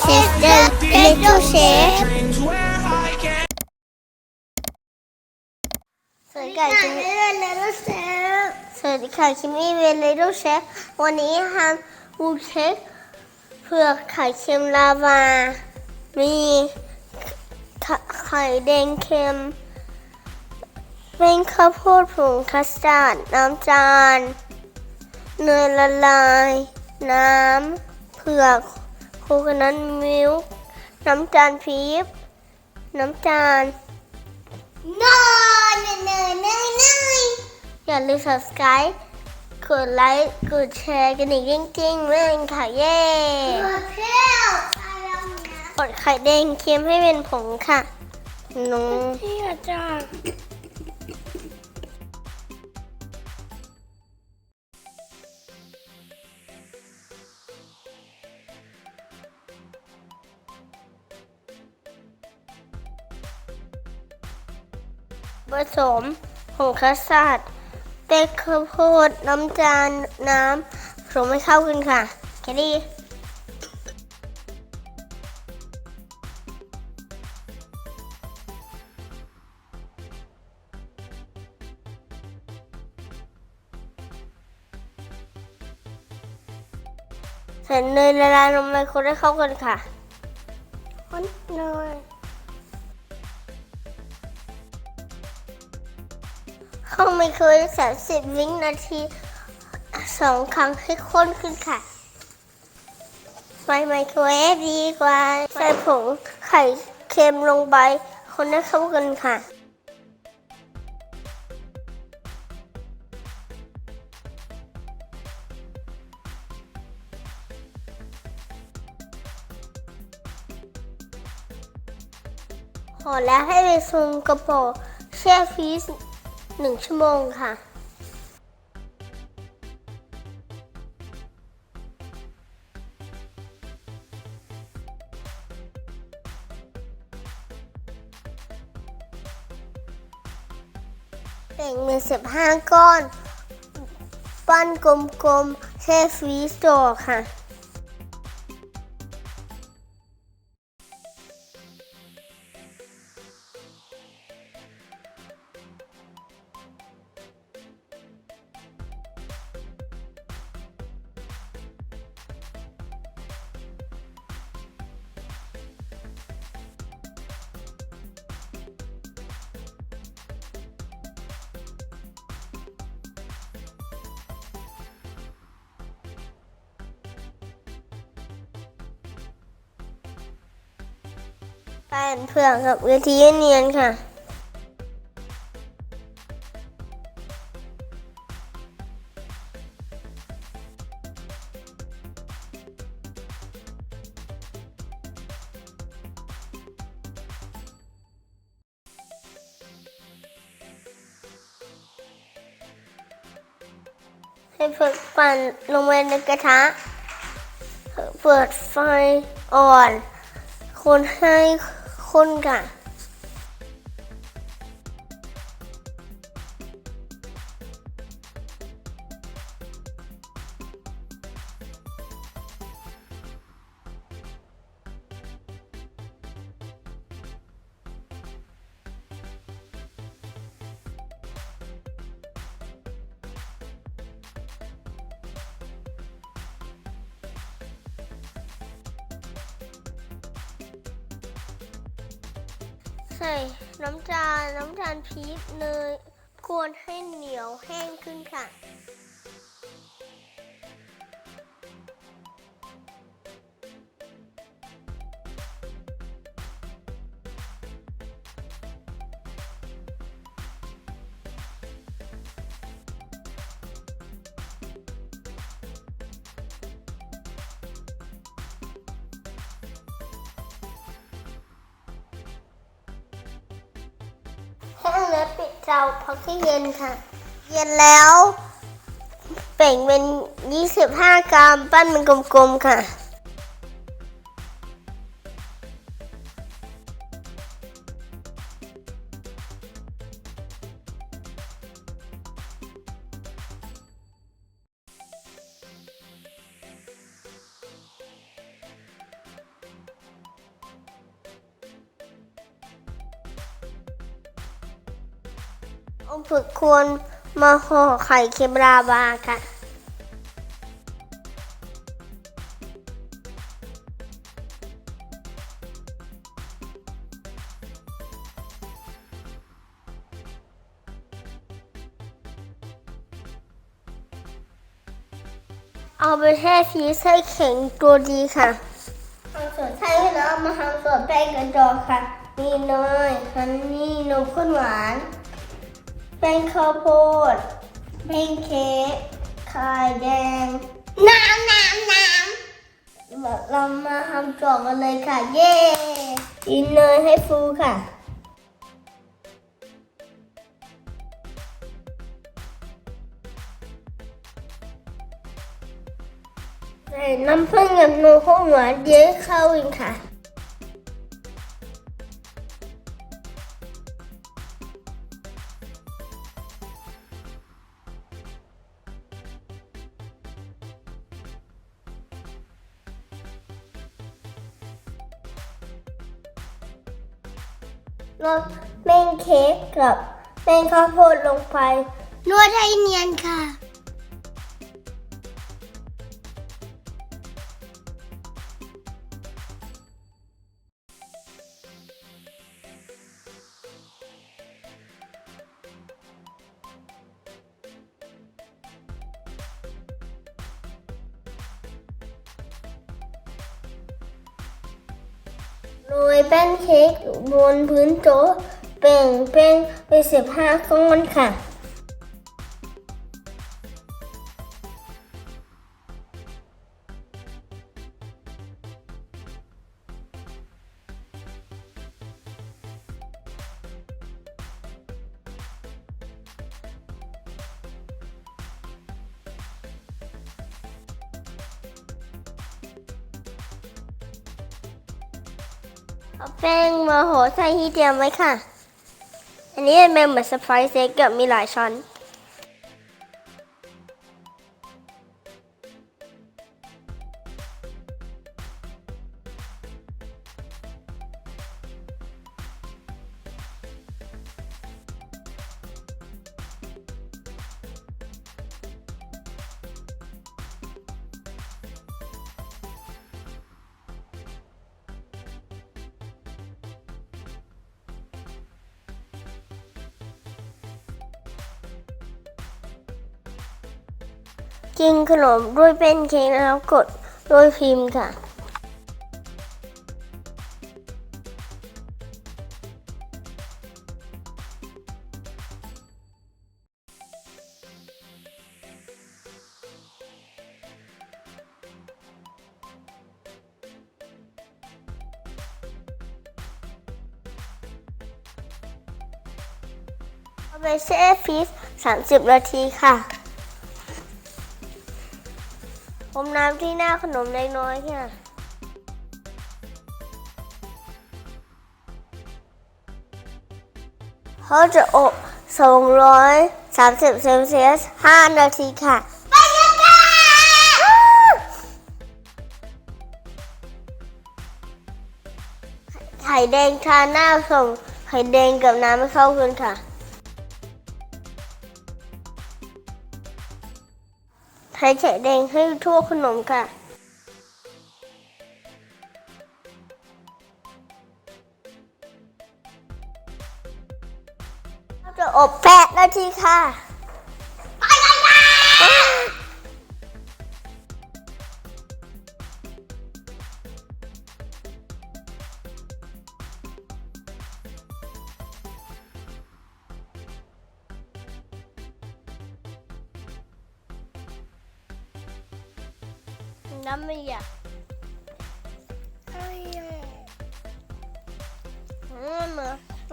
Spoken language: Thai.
This is the little chef สวัสดีค่ะคิมมี่เป็น little chef สวัสดีค่ะคิมมี่เป็น little chef วันนี้ทำวูเค้กเผือกไข่เค็มลาวา มีไข่แดงเค็ม เป็นข้าวโพดผงคัสตาร์ดน้ำจาน เนยละลาย น้ำเผือก โคโคนัทมิลค์น้ำตาลปี๊บน้ำตาลนอยเนยเนยเนยเนยอย่าลืม subscribe กดไลค์กดแชร์กันอีกจริงๆเรื่องค่ะเย้กดไข่แดงเค็มให้เป็นผงค่ะน้องพี่อาจารย์ ผสมผงคัสตาร์ดเต้ข้าวโพดน้ำตาลน้ำผสมให้เข้ากันค่ะ แค่นี้ใส่เนยละลายลงไปคนให้เข้ากันค่ะคนเนย เข้าไมโครเสามสิบวินาทีสองครั้งให้ข้นขึ้นค่ะไฟไมโครเวฟดีกว่า ใส่ผงไข่เค็มลงไป คนให้เข้ากันค่ะห่อแล้วให้ไปซุมกระปรงแช่ฟรีซ หนึ่งชั่วโมงค่ะแบ่งเป็นสิบห้าก้อน ปั้นกลมๆแช่ฟรีซต่อค่ะ แป้นเผือกกับกะทิเนียนค่ะ ให้เผือกปั่นลงไปในกระทะ เปิดไฟอ่อน คนให้ คนค่ะ ใส่น้ำตาลน้ำตาลปี๊บเนยกวนให้เหนียวแห้งขึ้นค่ะ เราพักให้เย็นค่ะ เย็นแล้วแบ่งเป็น 25 กรัม ปั้นเป็นกลมๆค่ะ เอาฝึกควรมาห่อไข่เค็มลาวาค่ะเอาไปแช่ชีสให้แข็งตัวดีค่ะทำส่วนไส้ให้น้องมาทำส่วนแป้งกระจอกค่ะ มีเนยฮันนี่นมข้นหวาน แป้งข้าวโพดแป้งเค้กไข่แดง น้ำน้ำน้ำเรามาทำจอกกันเลยค่ะ เย้กินเนยให้ฟูค่ะใส่น้ำผึ้งกับนมข้นหวานเยอะเข้าอีกค่ะ นวดแป้งเค้กกับแป้งข้าวโพดลงไป นวดให้เนียนค่ะ โรยแป้นเค้กบนพื้นโต๊ะแบ่งแป้งไปสิบห้าก้อนค่ะ เอาแป้งมาโหใส่ที่เตรียมไว้ค่ะ อันนี้เป็นเหมือนสไปซ์เซ็กกับมีหลายช้อน กินขนมด้วยแป้นเค้กแล้วกดด้วยพิมพ์ค่ะเอาไปแช่ฟรีซ30 นาทีค่ะ พรมน้ำที่หน้าขนมเล็กน้อยค่ะเขาจะอบ230เซลเซียส 5 นาทีค่ะ ไปกันค่ะไข่แดงทาหน้าส่งไข่แดงกับน้ำให้เข้ากันค่ะ ใช้ไข่แดงให้ทั่วขนมค่ะจะอบแปดนาทีค่ะ น้ำไม่อยากเอ้ยอืมเ